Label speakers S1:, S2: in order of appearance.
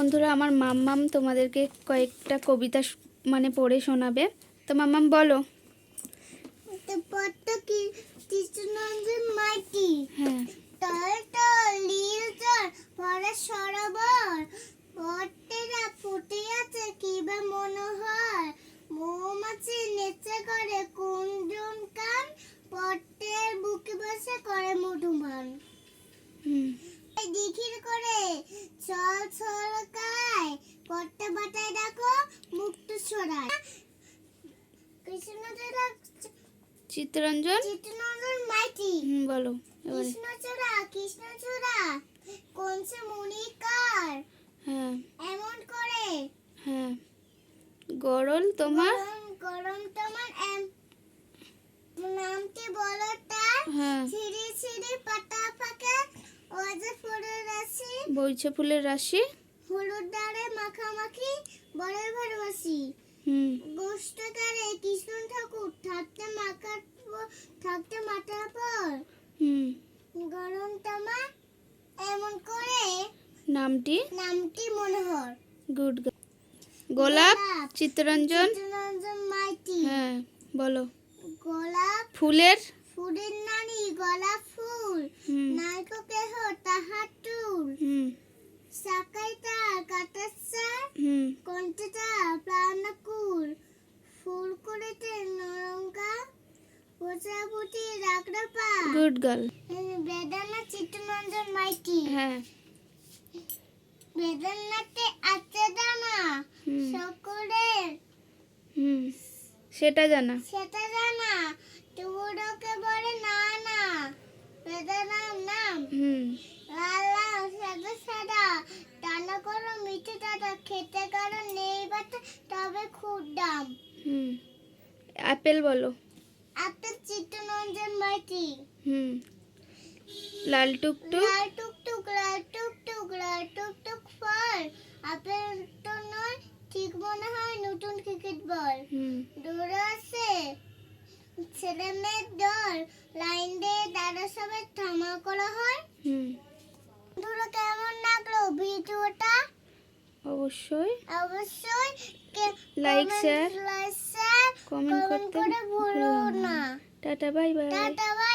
S1: বন্ধুরা আমার মাম্মাম তোমাদেরকে কয়েকটা কবিতা মানে পড়ে শোনাবে। তো মাম্মাম বলো। হ্যাঁ।
S2: মৌমাছি নেচে করে কুঞ্জন কান। পট্টের বুকে বসে করে চল ছলকায় পট্টে বাটায় দেখো মুক্ত ছড়ায়। কৃষ্ণচূড়া
S1: চিত্তরঞ্জন?
S2: চিত্তনন্দন মাইতি।
S1: হুম বলো এবারে।
S2: কৃষ্ণচূড়া কৃষ্ণচূড়া কোনছে মনিকার
S1: হ্যাঁ।
S2: এমন করে।
S1: হ্যাঁ। গরল তোমার?
S2: গরম তোমার এম নামটি বলো তার।
S1: হ্যাঁ।
S2: ছিড়ি ছিড়ি পাতা পাকে ওজে ফুলের রাশি
S1: বইছে ফুলের রাশি।
S2: হলুদ ডালে মাখামাখি বড় ভালোবাসি।
S1: হুম।
S2: গোষ্ঠকারে কৃষ্ণ ঠাকুর থাকতে মাকার প- থাকতে মাথার পর।
S1: হুম।
S2: গরম তামা এমন করে
S1: নামটি?
S2: নামটি মনোহর।
S1: গুড গোলাপ
S2: গোলাপ।
S1: চিত্তরঞ্জন।
S2: চিত্তরঞ্জন মাইতি।
S1: হ্যাঁ বলো।
S2: গোলাপ
S1: ফুলের?
S2: ফুলের নানি গোলাপ ফুল
S1: হুম
S2: নাইকো কেহ তাহার টুল
S1: হুম
S2: সাকাই তার কাটাচ্ছা
S1: হুম
S2: কণ্ঠটা প্রাণকুল ফুল করেতে নরঙ্কা প্রজাপতি রাগড়াপা।
S1: Good girl.
S2: বেদানা চিত্তরঞ্জন মাইতি।
S1: হ্যাঁ।
S2: বেদানাতে আছে দানা। সকলের।
S1: হুম সেটা জানা।
S2: সেটা জানা। টুকরোকে বলে না না। বেদানার নাম।
S1: হুম।
S2: লাল লাল সাদা সাদা। টানা করো মিঠে টাটা খেতে কারও নেই বাটা তবে খুব দাম।
S1: হুম। অ্যাপেল বলো।
S2: আপেল চিত্তরঞ্জন
S1: হুম। লাল টুকটুক।
S2: লাল টুকটুক লাল টুকটুক লাল টুকটুক ফল। আপেল তো নয় ঠিক মনে হয় নতুন ক্রিকেট বল আছে। ছেলে মেয়ের দল লাইন দিয়ে দাদা সবাই থামা করা হয়।
S1: হুম।
S2: ধরো কেমন লাগল ভিডিওটা?
S1: অবশ্যই।
S2: অবশ্যই কে-
S1: Like,
S2: comment,
S1: share, কমেন্ট করতে tata bye bye
S2: tata bye